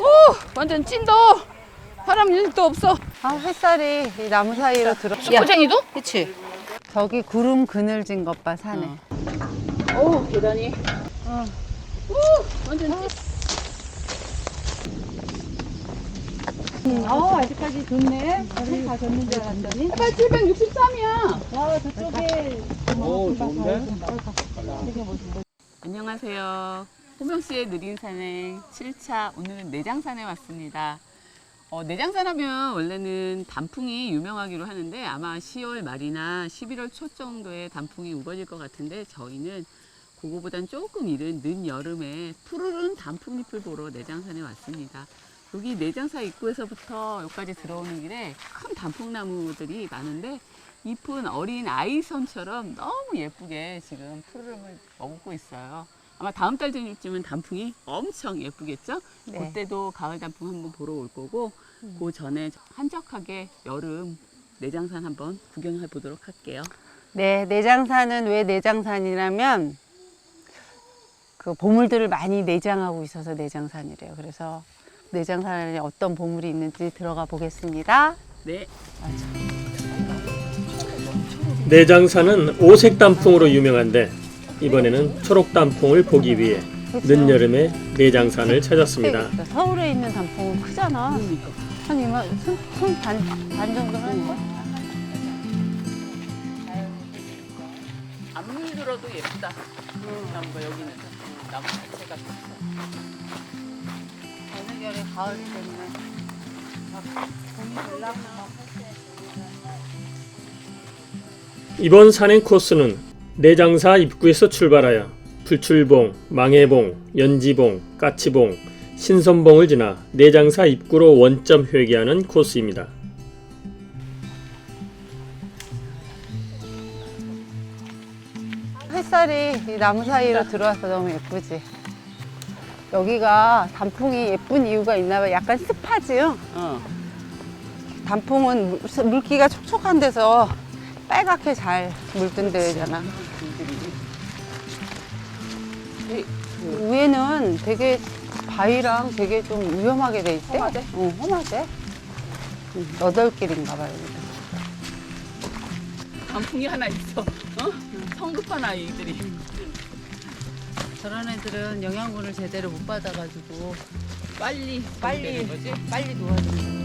오, 완전 찐도. 바람 일도 없어. 아, 햇살이 이 나무 사이로 들어. 숙부쟁이도? 그치. 저기 구름 그늘진 것 봐, 산에. 어. 오, 계단이. 오, 완전 찐. 어, 아직까지 좋네. 저기 가셨는 줄 알았더니. 해발 763이야. 와, 저쪽에. 오, 좋은데? 안녕하세요. 호명 씨의 느린 산행 7차 오늘은 내장산에 왔습니다. 어, 내장산 하면 원래는 단풍이 유명하기로 하는데 아마 10월 말이나 11월 초 정도에 단풍이 우거질 것 같은데 저희는 그거보단 조금 이른 늦여름에 푸르른 단풍잎을 보러 내장산에 왔습니다. 여기 내장사 입구에서부터 여기까지 들어오는 길에 큰 단풍나무들이 많은데 잎은 어린 아이선처럼 너무 예쁘게 지금 푸르름을 머금고 있어요. 아마 다음 달 전쯤은 단풍이 엄청 예쁘겠죠? 네. 그때도 가을 단풍 한번 보러 올 거고 그 전에 한적하게 여름 내장산 한번 구경해 보도록 할게요. 네, 내장산은 왜 내장산이냐면 그 보물들을 많이 내장하고 있어서 내장산이래요. 그래서 내장산에 어떤 보물이 있는지 들어가 보겠습니다. 네. 내장산은 오색 단풍으로 유명한데 이번에는 초록 단풍을 보기 위해 늦여름에 내장산을 찾았습니다. 그러니까 서울에 있는 단풍은 크잖아. 한 이만 손, 손반 반 정도 하는 거? 안 물들어도 예쁘다. 나무가 여기는 나무 자체가 어느 겨울에 가을 때문에 막 봄이 올라오면 막 이번 산행 코스는 내장사 입구에서 출발하여 불출봉, 망해봉, 연지봉, 까치봉, 신선봉을 지나 내장사 입구로 원점 회귀하는 코스입니다. 햇살이 이 나무 사이로 들어와서 너무 예쁘지. 여기가 단풍이 예쁜 이유가 있나 봐. 약간 습하지요. 어. 단풍은 물- 물기가 촉촉한 데서 빨갛게 잘 물든 데잖아. 이- 위에는 되게 바위랑 되게 좀 위험하게 돼 있대. 험하대? 응, 험하대. 응, 너덜길인가 봐요. 단풍이 하나 있어. 어? 성급한 아이들이. 저런 애들은 영양분을 제대로 못 받아가지고 빨리 빨리 되는 거지? 빨리 놓아주는 와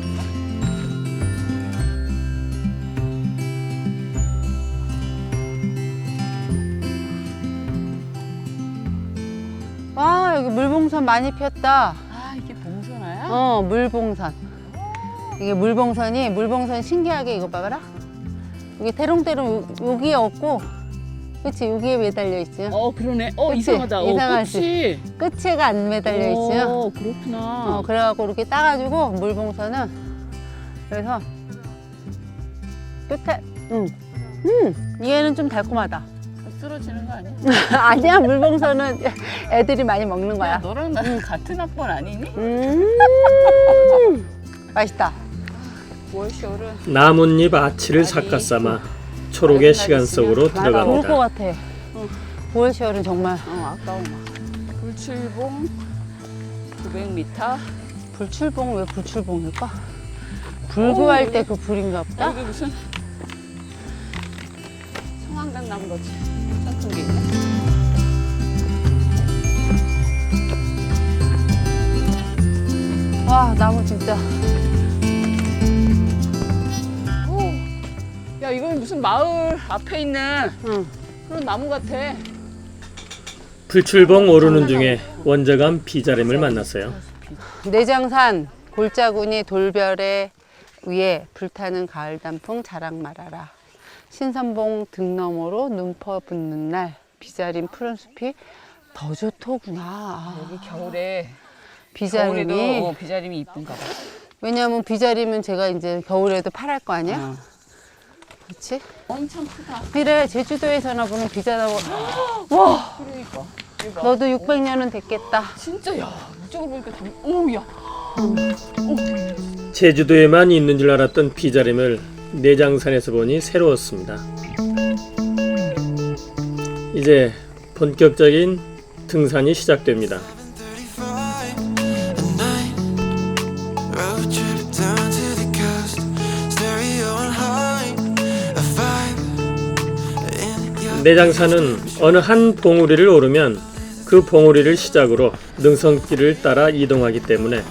여기 물봉선 많이 폈다. 아 이게 봉선화야? 어 물봉선. 이게 물봉선이 물봉선 신기하게 이거 봐봐라. 이게 대롱대롱 요- 여기에 없고, 그치 여기에 매달려 있지. 어 그러네. 어 그치? 이상하다. 어, 이상하지? 끝이. 끝에가 안 매달려 있지. 어 그렇구나. 어, 그래갖고 이렇게 따가지고 물봉선은 그래서 끝에 음, 음 얘는 좀 달콤하다. 쓰러지는 거 아니야? 아니야 물봉선은 애들이 많이 먹는 야 거야. 너랑 나랑 같은 학번 아니니? 음 맛있다. 9월 10월은 나뭇잎 아치를 삭가 삼아 초록의 시간 속으로 것 들어갑니다. 같아. 9월 10월은 정말 어 아까워 막. 불출봉 900m. 불출봉 왜 불출봉일까? 불구할 때 그 불인가 보다. 여기 무슨 성황당 나무 같이 산큰 게 있네. 와 나무 진짜. 야 이건 무슨 마을 앞에 있는 응. 그런 나무 같아. 불출봉 오르는 중에 원저감 비자림을 만났어요. 내장산 골짜구니 돌별의 위에 불타는 가을 단풍 자랑 말아라. 신선봉 등 너머로 눈 퍼붓는 날 비자림 푸른 숲이 더 좋더구나. 아, 여기 겨울에 비자림이 겨울에도 어, 비자림이 이쁜가 봐. 왜냐면 비자림은 제가 이제 겨울에도 파랄 거 아니야? 어. 그렇지? 엄청 크다. 그래 제주도에서나 보는 비자나무 와 그러니까. 너도 600년은 됐겠다. 진짜 야 이쪽으로 보니까 당... 오야. 제주도에만 있는 줄 알았던 비자림을 내장산에서 보니 새로웠습니다. 이제 본격적인 등산이 시작됩니다. 내장산은 어느 한 봉우리를 오르면 그 봉우리를 시작으로 능선길을 따라 이동하기 때문에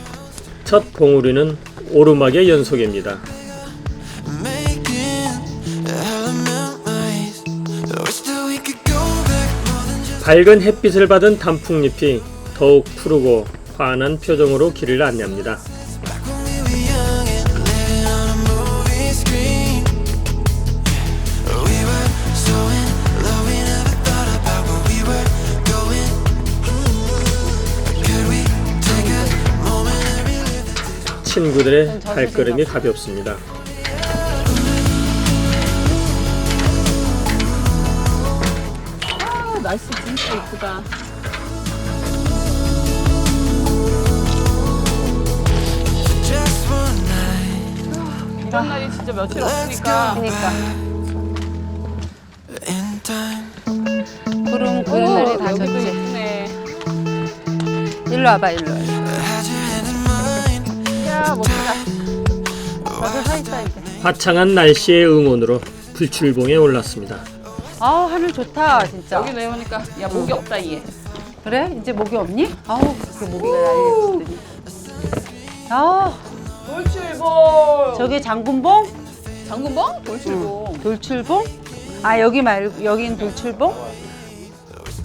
첫 봉우리는 오르막의 연속입니다. 밝은 햇빛을 받은 단풍잎이 더욱 푸르고 환한 표정으로 길을 안내합니다. 친구들의 발걸음이 가볍습니다. 아, 날씨 이쁘다. 이런 날이 진짜 며칠 없으니까 그러니까 구름 구름 날이 다 여기도 졌지. 예쁘네. 일로 와봐 일로. 와. 야 멋지다. 나도 서 있어 이제. 화창한 날씨의 응원으로 불출봉에 올랐습니다. 아우 하늘 좋다 진짜. 여기 내려오니까 야 목이 없다 얘. 그래? 이제 목이 없니? 아우 그렇게 난리를 치더니. 아 돌출봉. 저게 장군봉? 장군봉? 돌출봉. 돌출봉? 아 여기 말고 여긴 돌출봉?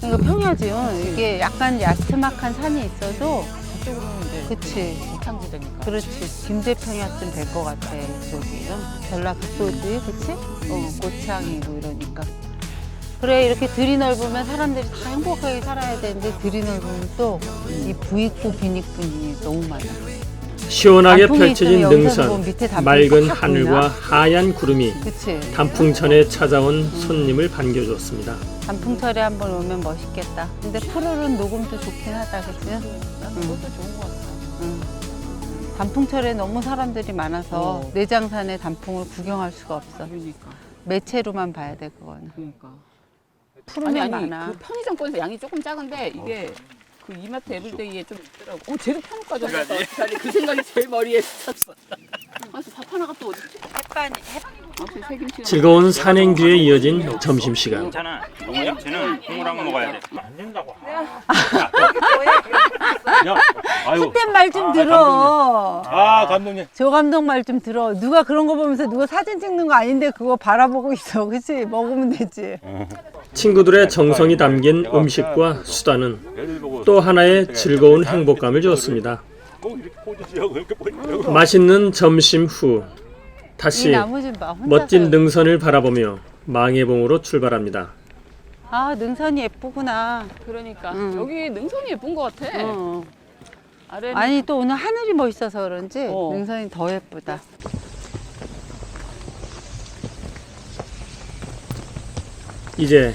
이거 평야지요. 이게 약간 야트막한 산이 있어도 저쪽으로는 이제 그치. 고창지대니까. 그렇지. 김제평야쯤 될 것 같아. 저기 어? 전라북도지, 그치? 어, 고창이고 이러니까. 그래 이렇게 들이 넓으면 사람들이 다 행복하게 살아야 되는데 들이 넓으면 또 이 부익부 빈익분이 너무 많아. 시원하게 단풍이 펼쳐진 있으면 여기서 보면 능선, 밑에 단풍이 맑은 탁 하늘과 보이나? 하얀 구름이 그치? 단풍천에 찾아온 손님을 반겨주었습니다. 단풍철에 한번 오면 멋있겠다. 근데 푸르른 녹음도 좋긴 하다, 그치? 난 그것도 좋은 것 같아. 응. 단풍철에 너무 사람들이 많아서 어. 내장산의 단풍을 구경할 수가 없어. 그러니까. 매체로만 봐야 돼, 그거는. 그러니까. 푸르면 아니 아니 많아. 그 편의점권에서 양이 조금 작은데 이게 그 이마트 에블데이에 좀 있더라고. 어 쟤도 편육까지 왔다 어떡하지? 그 생각이 제일 머리에 있었어. 그래서 밥 하나가 또 어딨지? 햇반, 역시 새김치. 즐거운 산행 뒤에 이어진 점심시간. 괜찮아. 뭐야? 쟤는 국물하고 먹어야 돼. 안 된다고. 야, 아유. 햇빛 말좀 아, 들어. 아, 감독님. 조 감독 말 좀 들어. 누가 그런 거 보면서 누가 사진 찍는 거 아닌데 그거 바라보고 있어. 그치? 먹으면 되지. 친구들의 정성이 담긴 음식과 수다는 보고 또 하나의 즐거운 행복감을 주었습니다. 맛있는 점심 후이 다시. 멋진 능선을 바라보며 망해봉으로 출발합니다. 아, 능선이 예쁘구나. 그러니까 응. 여기 능선이 예쁜 것 같아. 어. 아래 아니 또 오늘 하늘이 멋있어서 그런지 어. 능선이 더 예쁘다. 이제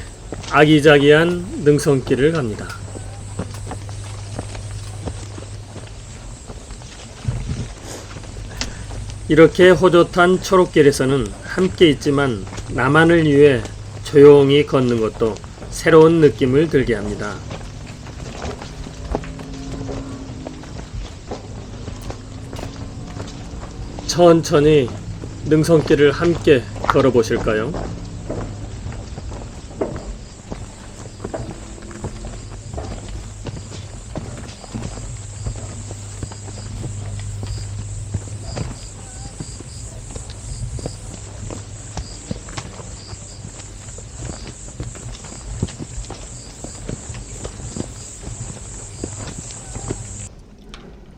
아기자기한 능선길을 갑니다. 이렇게 호젓한 초록길에서는 함께 있지만 나만을 위해 조용히 걷는 것도 새로운 느낌을 들게 합니다. 천천히 능선길을 함께 걸어보실까요?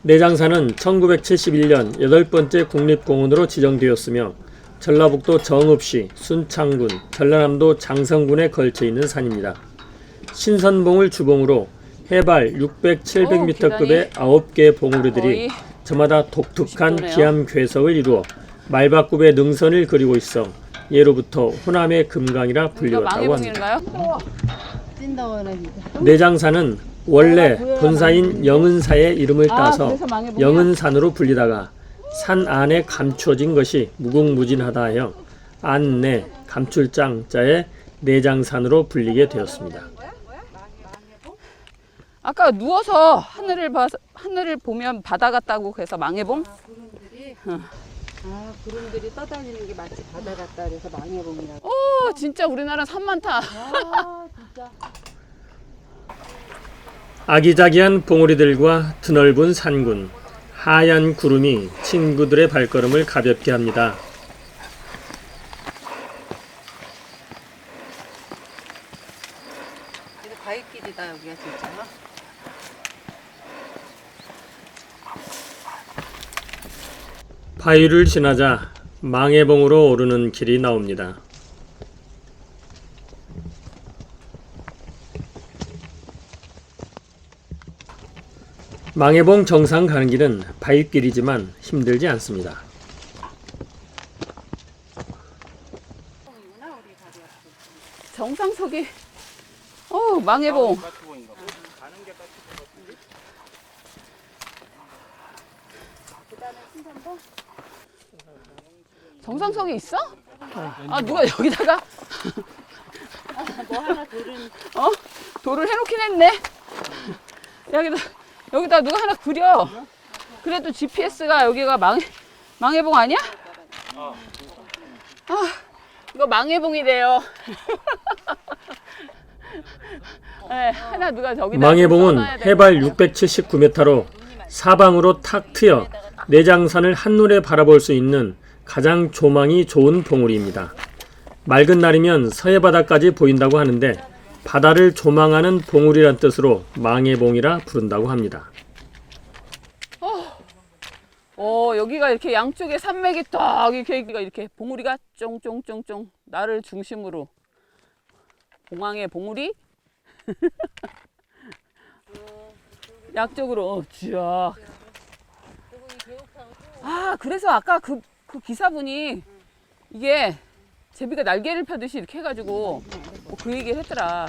내장산은 1971년 여덟 번째 국립공원으로 지정되었으며 전라북도 정읍시, 순창군, 전라남도 장성군에 걸쳐 있는 산입니다. 신선봉을 주봉으로 해발 600, 700m급의 9개의 봉우리들이 저마다 독특한 90도네요. 기암 괴석을 이루어 말바꿈의 능선을 그리고 있어 예로부터 호남의 금강이라 불리웠다고 합니다. 내장산은 원래 본사인 영은사의 이름을 아, 따서? 영은산으로 불리다가 산 안에 감추어진 것이 무궁무진하다 하여 안내 감출장자의 내장산으로 불리게 되었습니다. 아까 누워서 하늘을 봐 하늘을 보면 바다 같다고 그래서 망해봉? 아 구름들이 떠다니는 게 마치 바다 같다 그래서 망해봉이라고. 오, 진짜 우리나라 산 많다. 아 진짜. 아기자기한 봉우리들과 드넓은 산군, 하얀 구름이 친구들의 발걸음을 가볍게 합니다. 바위길이다 여기가 진짜. 바위를 지나자 망해봉으로 오르는 길이 나옵니다. 망해봉 정상 가는 길은 바위길이지만 힘들지 않습니다. 정상석이 어 망해봉. 정상석이 있어? 아 누가 여기다가? 뭐 하나 돌은 어? 돌을 해놓긴 했네. 여기다 여기다 누가 하나 그려 그래도 GPS가 여기가 망 망해봉 아니야? 아 이거 망해봉이래요. 네, 하나 누가 저기다 망해봉은 써놔야 돼. 해발 679m로 사방으로 탁 트여 내장산을 한눈에 바라볼 수 있는 가장 조망이 좋은 봉우리입니다. 맑은 날이면 서해 바다까지 보인다고 하는데 바다를 조망하는 봉우리란 뜻으로 망해봉이라 부른다고 합니다. 어 여기가 이렇게 양쪽에 산맥이 딱 이렇게 이렇게 봉우리가 쫑쫑쫑쫑 나를 중심으로 봉황의 봉우리 양쪽으로 쫙. 아 그래서 아까 그, 그 기사분이 이게 제비가 날개를 펴듯이 이렇게 해가지고 뭐 그 얘기를 했더라.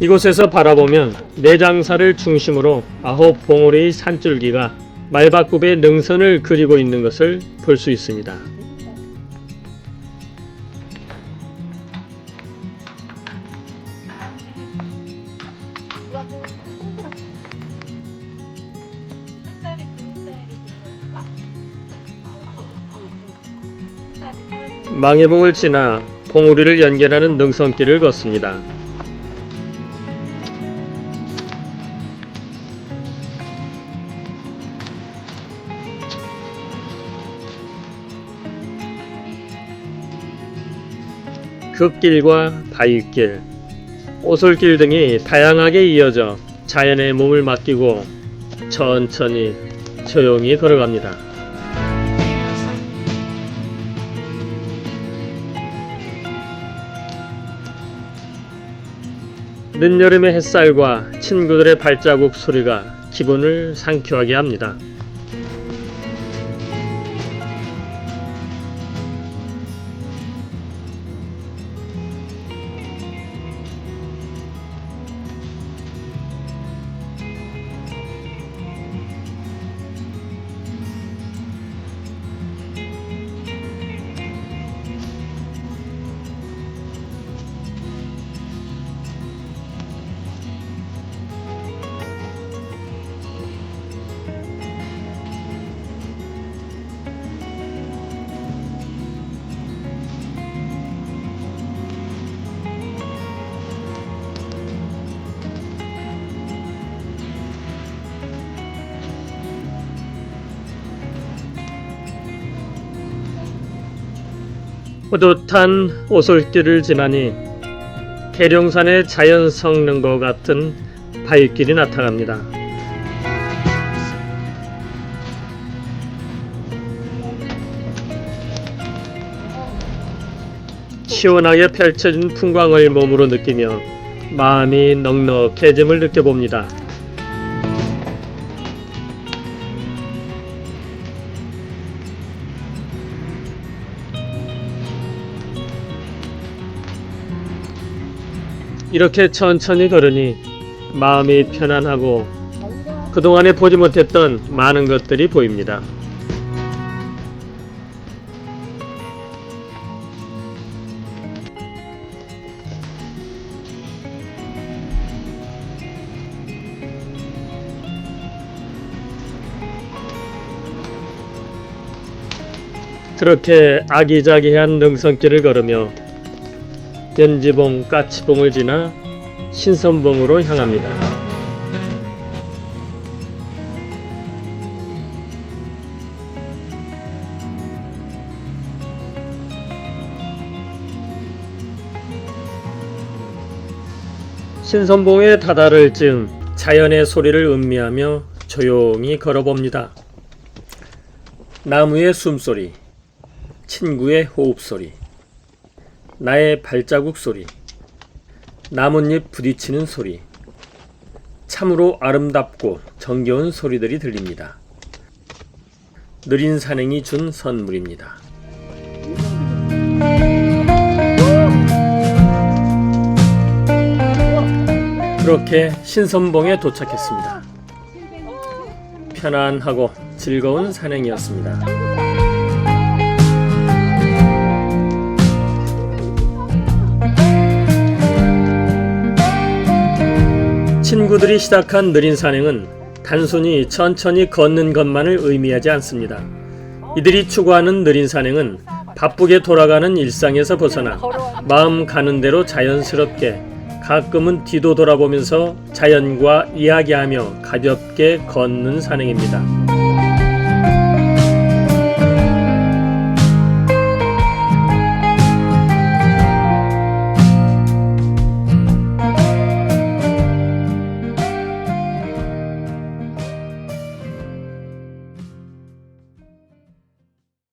이곳에서 바라보면 내장사를 중심으로 아홉 봉우리의 산줄기가 말바꿈의 능선을 그리고 있는 것을 볼 수 있습니다. 망해봉을 지나 봉우리를 연결하는 능선길을 걷습니다. 급길과 바위길, 오솔길 등이 다양하게 이어져 자연의 몸을 맡기고 천천히 조용히 걸어갑니다. 늦여름의 햇살과 친구들의 발자국 소리가 기분을 상쾌하게 합니다. 뿌듯한 오솔길을 지나니 계룡산의 자연 성능과 같은 바위길이 나타납니다. 시원하게 펼쳐진 풍광을 몸으로 느끼며 마음이 넉넉해짐을 느껴봅니다. 이렇게 천천히 걸으니 마음이 편안하고 그동안에 보지 못했던 많은 것들이 보입니다. 그렇게 아기자기한 능선길을 걸으며 연지봉 까치봉을 지나 신선봉으로 향합니다. 신선봉에 다다를 즈음 자연의 소리를 음미하며 조용히 걸어봅니다. 나무의 숨소리, 친구의 호흡소리, 나의 발자국 소리, 나뭇잎 부딪히는 소리, 참으로 아름답고 정겨운 소리들이 들립니다. 느린 산행이 준 선물입니다. 그렇게 신선봉에 도착했습니다. 편안하고 즐거운 산행이었습니다. 친구들이 시작한 느린 산행은 단순히 천천히 걷는 것만을 의미하지 않습니다. 이들이 추구하는 느린 산행은 바쁘게 돌아가는 일상에서 벗어나 마음 가는 대로 자연스럽게 가끔은 뒤도 돌아보면서 자연과 이야기하며 가볍게 걷는 산행입니다.